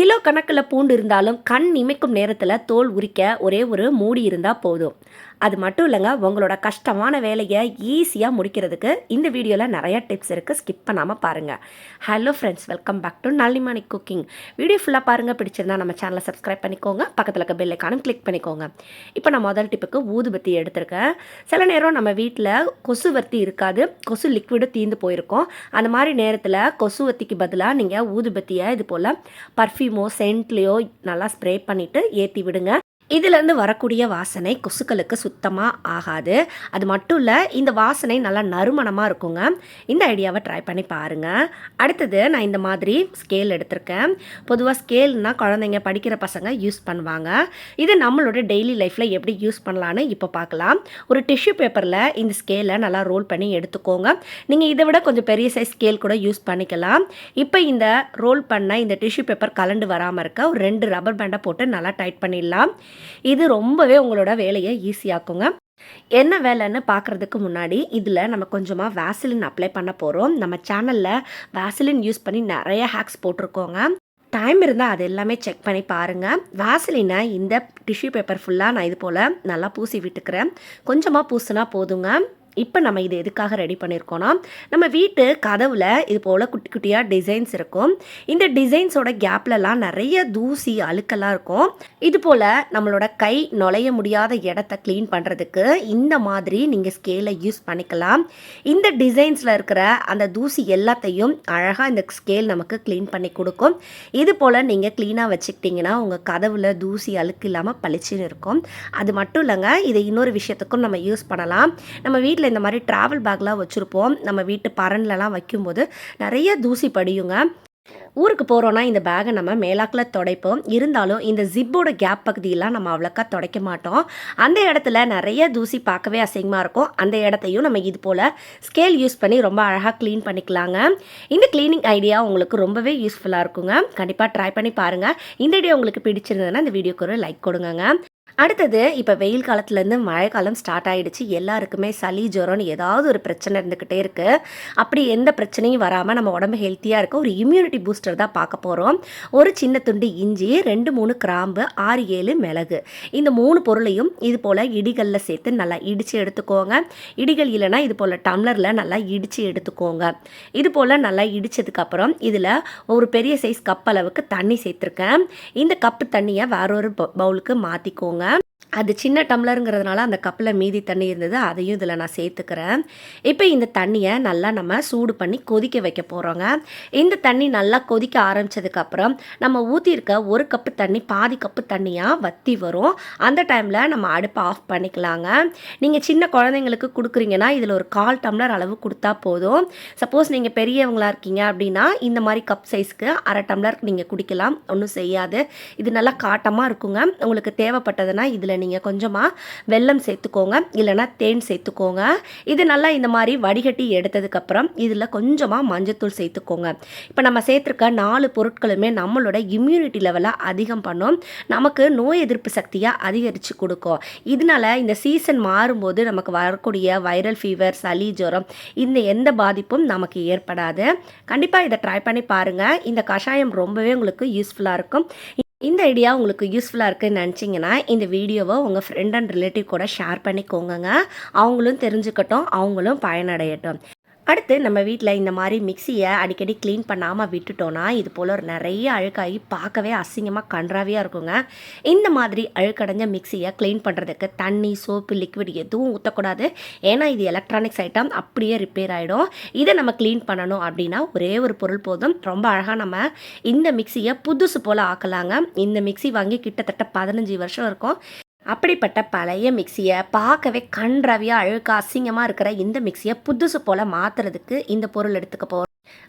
Kilo கணக்கில் பூண்டு இருந்தாலும் கண் இமைக்கும் நேரத்தில் தோல் உரிக்க ஒரே ஒரு மூடி இருந்தால் போதும். அது மட்டும் இல்லைங்க உங்களோட கஷ்டமான வேலையை ஈஸியாக முடிக்கிறதுக்கு இந்த வீடியோவில் நிறைய டிப்ஸ் இருக்குது ஸ்கிப் பண்ணாமல் பாருங்கள் hello friends welcome back to Nallimani cooking video ஃபுல்லாக பாருங்கள் பிடிச்சிருந்தா நம்ம சேனலை சப்ஸ்கிரைப் பண்ணிக்கோங்க. பக்கத்தில் இருக்க பெல் ஐக்கானும் கிளிக் பண்ணிக்கோங்க. இப்போ நான் முதல் டிப்புக்கு ஊதுபத்தி எடுத்திருக்கேன். சில நேரம் நம்ம வீட்டில் கொசுவர்த்தி இருக்காது. கொசு லிக்விடு தீந்து போயிருக்கோம். அந்த மாதிரி நேரத்தில் கொசுவத்திக்கு பதிலாக நீங்கள் ஊதுபத்தியை இது போல் பர்ஃப்யூமோ சென்ட்லேயோ நல்லா ஸ்ப்ரே பண்ணிவிட்டு ஏற்றி விடுங்க. இதுலேருந்து வரக்கூடிய வாசனை கொசுக்களுக்கு சுத்தமாக ஆகாது. அது மட்டும் இல்லை இந்த வாசனை நல்லா நறுமணமாக இருக்குங்க. இந்த ஐடியாவை ட்ரை பண்ணி பாருங்கள் அடுத்தது நான் இந்த மாதிரி ஸ்கேல் எடுத்திருக்கேன். பொதுவாக ஸ்கேல்னால் குழந்தைங்க படிக்கிற பசங்க யூஸ் பண்ணுவாங்க. இது நம்மளோட டெய்லி லைஃப்பில் எப்படி யூஸ் பண்ணலான்னு இப்போ பார்க்கலாம் ஒரு டிஷ்யூ பேப்பரில் இந்த ஸ்கேலை நல்லா ரோல் பண்ணி எடுத்துக்கோங்க. நீங்கள் இதை விட கொஞ்சம் பெரிய சைஸ் ஸ்கேல் கூட யூஸ் பண்ணிக்கலாம். இப்போ இந்த ரோல் பண்ண இந்த டிஷ்யூ பேப்பர் கலண்டு வராமல் இருக்க ஒரு ரெண்டு ரப்பர் பேண்டை போட்டு நல்லா டைட் பண்ணிடலாம். இது ரொம்பவே உங்களோட வேலையை ஈஸியாக்குங்க. என்ன வேலைன்னு பார்க்குறதுக்கு முன்னாடி இதில் நம்ம கொஞ்சமாக வேசிலின் அப்ளை பண்ண போகிறோம் நம்ம சேனலில் வேசிலின் யூஸ் பண்ணி நிறைய ஹேக்ஸ் போட்டிருக்கோங்க. டைம் இருந்தால் அது எல்லாமே செக் பண்ணி பாருங்கள் வேசலினை இந்த டிஷ்யூ பேப்பர் ஃபுல்லாக நான் இது போல் நல்லா பூசி விட்டுக்கிறேன். கொஞ்சமாக பூசினா போதுங்க. இப்போ நம்ம இது எதுக்காக ரெடி பண்ணியிருக்கோன்னா நம்ம வீட்டு கதவில் இது போல் குட்டி குட்டியாக டிசைன்ஸ் இருக்கும். இந்த டிசைன்ஸோட கேப்லலாம் நிறைய தூசி அழுக்கெல்லாம் இருக்கும். இது போல் நம்மளோட கை நுழைய முடியாத இடத்த க்ளீன் பண்ணுறதுக்கு இந்த மாதிரி நீங்கள் ஸ்கேலை யூஸ் பண்ணிக்கலாம். இந்த டிசைன்ஸில் இருக்கிற அந்த தூசி எல்லாத்தையும் அழகாக இந்த ஸ்கேல் நமக்கு க்ளீன் பண்ணி கொடுக்கும். இது போல் நீங்கள் க்ளீனாக வச்சுக்கிட்டிங்கன்னா உங்கள் கதவில் தூசி அழுக்கு இல்லாமல் பளிச்சுன்னு இருக்கும். அது மட்டும் இல்லைங்க இதை இன்னொரு விஷயத்துக்கும் நம்ம யூஸ் பண்ணலாம். நம்ம வீட்டில் வீட்டில் இந்த மாதிரி ட்ராவல் பேக்லாம் வச்சுருப்போம். நம்ம வீட்டு பரன்லலாம் வைக்கும்போது நிறைய தூசி படியுங்க. ஊருக்கு போகிறோன்னா இந்த பேகை நம்ம மேலாக்கில் துடைப்போம். இருந்தாலும் இந்த ஜிப்போட கேப் பகுதியெல்லாம் நம்ம அவ்வளோக்கா துடைக்க மாட்டோம். அந்த இடத்துல நிறைய தூசி பார்க்கவே அசிங்கமாக இருக்கும். அந்த இடத்தையும் நம்ம இது போல் ஸ்கேல் யூஸ் பண்ணி ரொம்ப அழகாக க்ளீன் பண்ணிக்கலாங்க. இந்த க்ளீனிங் ஐடியா உங்களுக்கு ரொம்பவே யூஸ்ஃபுல்லாக இருக்குங்க. கண்டிப்பாக ட்ரை பண்ணி பாருங்கள் இந்த ஐடியா உங்களுக்கு பிடிச்சிருந்ததுன்னா இந்த வீடியோக்கு ஒரு லைக் கொடுங்க அடுத்தது இப்போ வெயில் காலத்துலேருந்து மழை காலம் ஸ்டார்ட் ஆகிடுச்சு எல்லாருக்குமே சளி ஜுரம்னு ஏதாவது ஒரு பிரச்சனை இருந்துக்கிட்டே இருக்குது அப்படி எந்த பிரச்சனையும் வராமல் நம்ம உடம்பு ஹெல்த்தியாக இருக்க ஒரு இம்யூனிட்டி பூஸ்டர் தான் பார்க்க போகிறோம் ஒரு சின்ன துண்டு இஞ்சி ரெண்டு மூணு கிராம்பு ஆறு ஏழு மிளகு. இந்த மூணு பொருளையும் இது போல் இடிகளில் சேர்த்து நல்லா இடித்து எடுத்துக்கோங்க. இடிகள் இல்லைன்னா இது போல் டம்ளரில் நல்லா இடித்து எடுத்துக்கோங்க. இது போல் நல்லா இடித்ததுக்கப்புறம் இதில் ஒரு பெரிய சைஸ் கப் அளவுக்கு தண்ணி சேர்த்துருக்கேன். இந்த கப்பு தண்ணியை வேறொரு பவுலுக்கு மாற்றிக்கோங்க அது சின்ன டம்ளருங்கிறதுனால அந்த கப்பில் மீதி தண்ணி இருந்தது அதையும் இதில் நான் சேர்த்துக்கிறேன். இப்போ இந்த தண்ணியை நல்லா நம்ம சூடு பண்ணி கொதிக்க வைக்க போகிறோங்க இந்த தண்ணி நல்லா கொதிக்க ஆரம்பித்ததுக்கப்புறம் நம்ம ஊற்றிருக்க ஒரு கப்பு தண்ணி பாதி கப்பு தண்ணியாக வற்றி வரும். அந்த டைமில் நம்ம அடுப்பை ஆஃப் பண்ணிக்கலாங்க. நீங்கள் சின்ன குழந்தைங்களுக்கு கொடுக்குறீங்கன்னா இதில் ஒரு கால் டம்ளர் அளவு கொடுத்தா போதும். சப்போஸ் நீங்கள் பெரியவங்களாக இருக்கீங்க அப்படின்னா இந்த மாதிரி கப் சைஸ்க்கு அரை டம்ளர் நீங்கள் குடிக்கலாம் ஒன்றும் செய்யாது. இது நல்லா காட்டமாக இருக்குங்க. உங்களுக்கு தேவைப்பட்டதுன்னா இதில் நீங்கள் கொஞ்சமாக வெல்லம் சேர்த்துக்கோங்க இல்லைனா தேன் சேர்த்துக்கோங்க. இது நல்லா இந்த மாதிரி வடிகட்டி எடுத்ததுக்கப்புறம் இதில் கொஞ்சமாக மஞ்சத்தூள் சேர்த்துக்கோங்க. இப்போ நம்ம சேர்த்துருக்க நாலு பொருட்களுமே நம்மளோட இம்யூனிட்டி லெவலை அதிகம் பண்ணும். நமக்கு நோய் எதிர்ப்பு சக்தியை அதிகரித்து கொடுக்கும். இதனால இந்த சீசன் மாறும்போது நமக்கு வரக்கூடிய வைரல் ஃபீவர் சளி ஜுரம் இந்த எந்த பாதிப்பும் நமக்கு ஏற்படாது. கண்டிப்பாக இதை ட்ரை பண்ணி பாருங்கள் இந்த கஷாயம் ரொம்பவே உங்களுக்கு யூஸ்ஃபுல்லாக இருக்கும். இந்த ஐடியா உங்களுக்கு யூஸ்ஃபுல்லாக இருக்குன்னு நினச்சிங்கன்னா இந்த வீடியோவை உங்கள் ஃப்ரெண்ட் அண்ட் ரிலேட்டிவ் கூட ஷேர் பண்ணிக்கோங்க அவங்களும் தெரிஞ்சுக்கட்டும் அவங்களும் பயனடையட்டும். அடுத்து நம்ம வீட்டில் இந்த மாதிரி மிக்சியை அடிக்கடி க்ளீன் பண்ணாமல் விட்டுட்டோன்னா இது போல் ஒரு நிறைய அழுக்காகி பார்க்கவே அசிங்கமாக கன்றாவியாக இருக்குங்க. இந்த மாதிரி அழுக்கடைஞ்ச மிக்சியை க்ளீன் பண்ணுறதுக்கு தண்ணி சோப்பு லிக்விட் எதுவும் ஊற்றக்கூடாது ஏன்னா இது எலக்ட்ரானிக்ஸ் ஐட்டம் அப்படியே ரிப்பேர் ஆகிடும் இதை நம்ம க்ளீன் பண்ணணும் அப்படின்னா ஒரே ஒரு பொருள் போதும். ரொம்ப அழகாக நம்ம இந்த மிக்சியை புதுசு போல் ஆக்கலாங்க. இந்த மிக்சி வாங்கி கிட்டத்தட்ட பதினஞ்சு வருஷம் இருக்கும். அப்படிப்பட்ட பழைய மிக்சியை பார்க்கவே கன்றவியாக அழுக்க அசிங்கமாக இருக்கிற இந்த மிக்சியை புதுசு போல் மாற்றுறதுக்கு இந்த பொருள் எடுத்துக்க போகிறோம்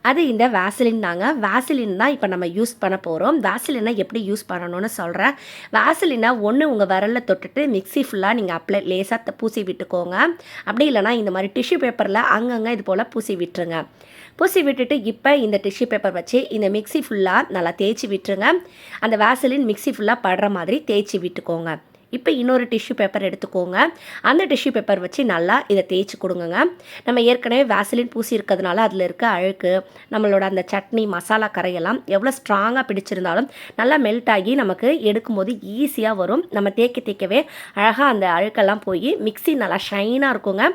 அது இந்த வேசிலின் தாங்க. வேசிலின் தான் இப்போ நம்ம யூஸ் பண்ண போகிறோம் வேசிலினை எப்படி யூஸ் பண்ணணும்னு சொல்கிறேன் வேசிலினை ஒன்று உங்கள் விரலில் தொட்டுட்டு மிக்சி ஃபுல்லாக நீங்கள் அப்ளை லேசாக பூசி விட்டுக்கோங்க. அப்படி இல்லைனா இந்த மாதிரி டிஷ்யூ பேப்பரில் அங்கங்கே இது போல் பூசி விட்டுருங்க. பூசி விட்டுட்டு இப்போ இந்த டிஷ்யூ பேப்பர் வச்சு இந்த மிக்சி ஃபுல்லாக நல்லா தேய்ச்சி விட்டுருங்க. அந்த வேசிலின் மிக்சி ஃபுல்லாக படுற மாதிரி தேய்ச்சி விட்டுக்கோங்க. இப்போ இன்னொரு டிஷ்யூ பேப்பர் எடுத்துக்கோங்க. அந்த டிஷ்யூ பேப்பர் வச்சு நல்லா இதை தேய்ச்சி கொடுங்கங்க. நம்ம ஏற்கனவே வேசலின் பூசி இருக்கிறதுனால அதில் இருக்க அழுக்கு நம்மளோட அந்த சட்னி மசாலா கரையெல்லாம் எவ்வளோ ஸ்ட்ராங்காக பிடிச்சிருந்தாலும் நல்லா மெல்ட் ஆகி நமக்கு எடுக்கும்போது ஈஸியாக வரும். நம்ம தேய்க்க தேய்க்கவே அழகாக அந்த அழுக்கெல்லாம் போய் மிக்ஸி நல்லா ஷைனாக இருக்குங்க.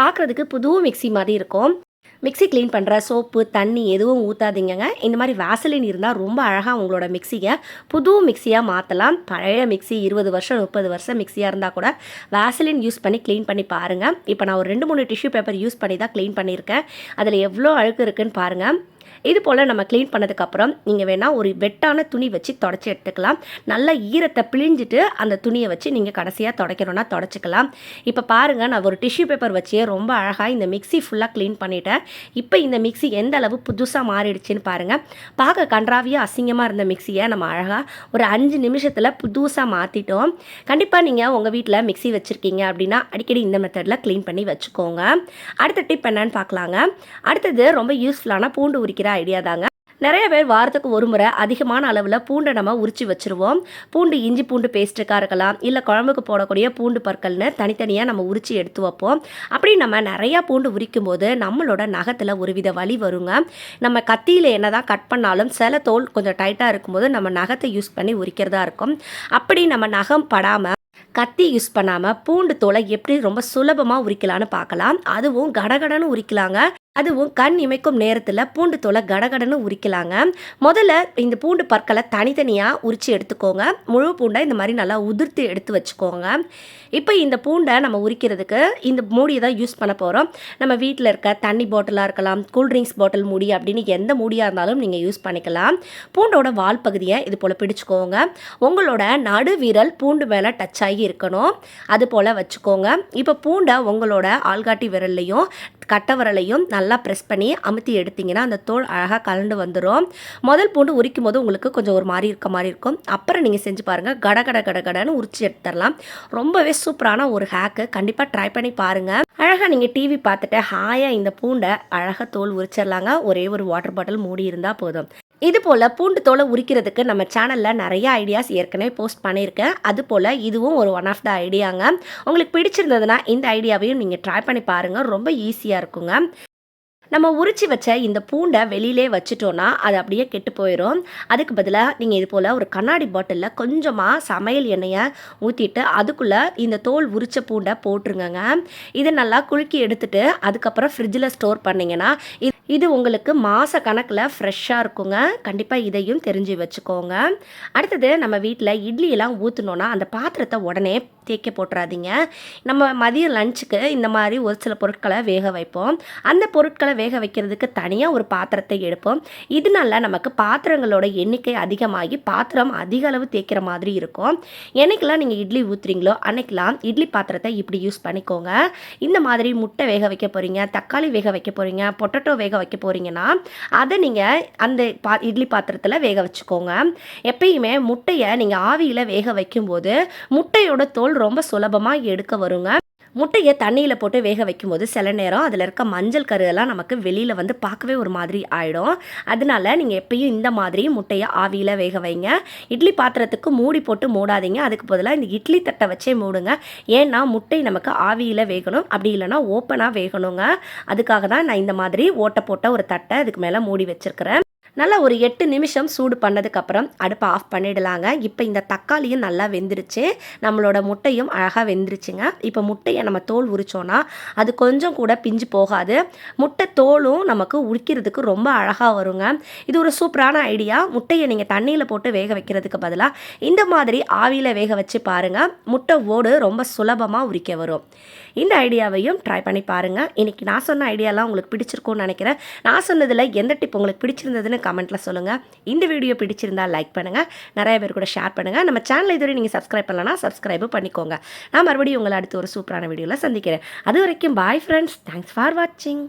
பார்க்குறதுக்கு புது மிக்ஸி மாதிரி இருக்கும். மிக்ஸி க்ளீன் பண்ணுற சோப்பு தண்ணி எதுவும் ஊற்றாதீங்கங்க இந்த மாதிரி வாசலின் இருந்தால் ரொம்ப அழகாக உங்களோட மிக்ஸியை புது மிக்ஸியாக மாற்றலாம் பழைய மிக்ஸி இருபது வருஷம் முப்பது வருஷம் மிக்ஸியாக இருந்தால் கூட வாசலின் யூஸ் பண்ணி க்ளீன் பண்ணி பாருங்கள் இப்போ நான் ஒரு ரெண்டு மூணு டிஷ்யூ பேப்பர் யூஸ் பண்ணி தான் க்ளீன் பண்ணியிருக்கேன். அதில் எவ்வளோ அழுக்கு இருக்குன்னு பாருங்கள் இது போல் நம்ம க்ளீன் பண்ணதுக்கப்புறம் நீங்கள் வேணால் ஒரு வெட்டான துணி வச்சு தொடச்சி எடுத்துக்கலாம். நல்லா ஈரத்தை பிழிஞ்சிட்டு அந்த துணியை வச்சு நீங்கள் கடைசியாக தொடக்கணும்னா தொடச்சிக்கலாம். இப்போ பாருங்கள் நான் ஒரு டிஷ்யூ பேப்பர் வச்சே ரொம்ப அழகாக இந்த மிக்ஸி ஃபுல்லாக க்ளீன் பண்ணிட்டேன். இப்போ இந்த மிக்ஸி எந்த அளவு புதுசாக மாறிடுச்சுன்னு பாருங்கள் பார்க்க கன்றாவியாக அசிங்கமாக இருந்த மிக்ஸியை நம்ம அழகாக ஒரு அஞ்சு நிமிஷத்தில் புதுசாக மாற்றிட்டோம் கண்டிப்பாக நீங்கள் உங்கள் வீட்டில் மிக்ஸி வச்சுருக்கீங்க அப்படின்னா அடிக்கடி இந்த மெத்தடில் க்ளீன் பண்ணி வச்சுக்கோங்க. அடுத்த டிப் என்னன்னு பார்க்கலாங்க. அடுத்தது ரொம்ப யூஸ்ஃபுல்லான பூண்டு உரிக்கிற ஐடியா தாங்க. நிறைய பேர் வாரத்துக்கு ஒரு முறை அதிகமான அளவில் பூண்டை நம்ம உரிச்சு வச்சுருவோம். பூண்டு இஞ்சி பூண்டு பேஸ்ட்டுக்காக இருக்கலாம் இல்லை குழம்புக்கு போடக்கூடிய பூண்டு பற்கள்னு தனித்தனியாக நம்ம உரிச்சு எடுத்து வைப்போம். அப்படி நம்ம நிறையா பூண்டு உரிக்கும் போது நம்மளோட நகத்தில் ஒரு வித வலி வருங்க. நம்ம கத்தியில் என்ன தான் கட் பண்ணாலும் சில தோல் கொஞ்சம் டைட்டாக இருக்கும்போது நம்ம நகத்தை யூஸ் பண்ணி உரிக்கிறதா இருக்கும். அப்படி நம்ம நகம் படாமல் கத்தி யூஸ் பண்ணாமல் பூண்டு தோலை எப்படி ரொம்ப சுலபமாக உரிக்கலான்னு பார்க்கலாம். அதுவும் கடகடன்னு உரிக்கலாங்க. அதுவும் கண் இமைக்கும் நேரத்தில் பூண்டு தோலை கடகடன்னு உரிக்கலாங்க. முதல்ல இந்த பூண்டு பற்களை தனித்தனியாக உரித்து எடுத்துக்கோங்க. முழு பூண்டை இந்த மாதிரி நல்லா உதிர்த்து எடுத்து வச்சுக்கோங்க. இப்போ இந்த பூண்டை நம்ம உரிக்கிறதுக்கு இந்த மூடியை தான் யூஸ் பண்ண போகிறோம் நம்ம வீட்டில் இருக்க தண்ணி பாட்டிலாக இருக்கலாம் கூல்ட்ரிங்க்ஸ் பாட்டில் மூடி அப்படின்னு எந்த மூடியாக இருந்தாலும் நீங்கள் யூஸ் பண்ணிக்கலாம். பூண்டோட வால் பகுதியை இது போல் பிடிச்சிக்கோங்க. உங்களோட நடு விரல் பூண்டு மேலே டச் ஆகி இருக்கணும். அது போல் வச்சுக்கோங்க. இப்போ பூண்டை உங்களோட ஆள்காட்டி விரல்லையும் கட்டவரலையும் நல்லா ப்ரெஸ் பண்ணி அமுத்தி எடுத்திங்கன்னா அந்த தோல் அழகாக கலண்டு வந்துடும் முதல் பூண்டு உரிக்கும் போது உங்களுக்கு கொஞ்சம் ஒரு மாதிரி இருக்க மாதிரி இருக்கும். அப்புறம் நீங்கள் செஞ்சு பாருங்கள் கட கட கட கடன்னு உரிச்சு எடுத்துடலாம். ரொம்பவே சூப்பரான ஒரு ஹேக்கு கண்டிப்பாக ட்ரை பண்ணி பாருங்கள் அழகாக நீங்கள் டிவி பார்த்துட்டு ஹாயாக இந்த பூண்டை அழகாக தோல் உரிச்சிடலாங்க. ஒரே ஒரு வாட்டர் பாட்டில் மூடி இருந்தால் போதும். இது போல் பூண்டு தோலை உரிக்கிறதுக்கு நம்ம சேனலில் நிறைய ஐடியாஸ் ஏற்கனவே போஸ்ட் பண்ணியிருக்கேன். அது போல் இதுவும் ஒரு ஒன் ஆஃப் த ஐடியாங்க உங்களுக்கு பிடிச்சிருந்ததுன்னா இந்த ஐடியாவையும் நீங்கள் ட்ரை பண்ணி பாருங்கள் ரொம்ப ஈஸியாக இருக்குங்க. நம்ம உரிச்சு வச்ச இந்த பூண்டை வெளியிலே வச்சுட்டோன்னா அது அப்படியே கெட்டு போயிடும் அதுக்கு பதிலாக நீங்கள் இது போல் ஒரு கண்ணாடி பாட்டிலில் கொஞ்சமாக சமையல் எண்ணெயை ஊற்றிட்டு அதுக்குள்ளே இந்த தோல் உரிச்ச பூண்டை போட்டுருங்கங்க. இதை நல்லா குலுக்கி எடுத்துட்டு அதுக்கப்புறம் ஃப்ரிட்ஜில் ஸ்டோர் பண்ணிங்கன்னா இது உங்களுக்கு மாத கணக்கில் ஃப்ரெஷ்ஷாக இருக்குங்க. கண்டிப்பாக இதையும் தெரிஞ்சு வச்சுக்கோங்க. அடுத்தது நம்ம வீட்டில் இட்லியெல்லாம் ஊற்றினோன்னா அந்த பாத்திரத்தை உடனே தேக்க போட்டுறாதீங்க. நம்ம மதியம் லஞ்சுக்கு இந்த மாதிரி ஒரு சில பொருட்களை வேக வைப்போம். அந்த பொருட்களை வேக வைக்கிறதுக்கு தனியாக ஒரு பாத்திரத்தை எடுப்போம். இதனால நமக்கு பாத்திரங்களோட எண்ணிக்கை அதிகமாகி பாத்திரம் அதிக அளவு தேய்க்கிற மாதிரி இருக்கும். என்னைக்கெல்லாம் நீங்கள் இட்லி ஊற்றுறீங்களோ அன்னைக்கெல்லாம் இட்லி பாத்திரத்தை இப்படி யூஸ் பண்ணிக்கோங்க. இந்த மாதிரி முட்டை வேக வைக்க போகிறீங்க தக்காளி வேக வைக்க போகிறீங்க பொட்டட்டோ வேக வைக்க போகிறீங்கன்னா அதை நீங்கள் அந்த பா இட்லி பாத்திரத்தில் வேக வச்சுக்கோங்க. எப்பயுமே முட்டையை நீங்கள் ஆவியில் வேக வைக்கும்போது முட்டையோட தோல் ரொம்ப சுலபமாக எடுக்க வருங்க. முட்டையை தண்ணியில் போட்டு வேக வைக்கும்போது சில நேரம் அதில் இருக்க மஞ்சள் கருவெல்லாம் நமக்கு வெளியில் வந்து பார்க்கவே ஒரு மாதிரி ஆகிடும் அதனால நீங்கள் எப்பயும் இந்த மாதிரி முட்டையை ஆவியில் வேக வைங்க. இட்லி பாத்திரத்துக்கு மூடி போட்டு மூடாதீங்க. அதுக்கு பதிலாக இந்த இட்லி தட்டை வச்சே மூடுங்க. ஏன்னா முட்டை நமக்கு ஆவியில் வேகணும். அப்படி இல்லைன்னா ஓப்பனாக வேகணுங்க. அதுக்காக தான் நான் இந்த மாதிரி ஓட்டை போட்ட ஒரு தட்டை அதுக்கு மேலே மூடி வச்சுருக்கிறேன். நல்லா ஒரு எட்டு நிமிஷம் சூடு பண்ணதுக்கப்புறம் அடுப்பை ஆஃப் பண்ணிடலாங்க. இப்போ இந்த தக்காளியும் நல்லா வெந்துருச்சு. நம்மளோட முட்டையும் அழகாக வெந்துருச்சுங்க. இப்போ முட்டையை நம்ம தோல் உரிச்சோன்னா அது கொஞ்சம் கூட பிஞ்சு போகாது. முட்டை தோலும் நமக்கு உரிக்கிறதுக்கு ரொம்ப அழகாக வருங்க. இது ஒரு சூப்பரான ஐடியா. முட்டையை நீங்கள் தண்ணியில் போட்டு வேக வைக்கிறதுக்கு பதிலாக இந்த மாதிரி ஆவியில் வேக வச்சு பாருங்கள் முட்டை ஓடு ரொம்ப சுலபமாக உரிக்க வரும். இந்த ஐடியாவையும் ட்ரை பண்ணி பாருங்கள் இன்றைக்கி நான் சொன்ன ஐடியாலாம் உங்களுக்கு பிடிச்சிருக்கும்னு நினைக்கிறேன். நான் சொன்னதில் எந்த டிப் உங்களுக்கு பிடிச்சிருந்ததுன்னு கமெண்ட்டில் சொல்லுங்கள் இந்த வீடியோ பிடிச்சிருந்தால் லைக் பண்ணுங்கள் நிறைய பேர் கூட ஷேர் பண்ணுங்கள் நம்ம சேனல் இதுவரை நீங்கள் சப்ஸ்கிரைப் பண்ணலன்னா சப்ஸ்கிரைபும் பண்ணிக்கோங்க. நான் மறுபடியும் உங்களை அடுத்து ஒரு சூப்பரான வீடியோவில் சந்திக்கிறேன். அது வரைக்கும் பாய் ஃப்ரெண்ட்ஸ் தேங்க்ஸ் ஃபார் வாட்சிங்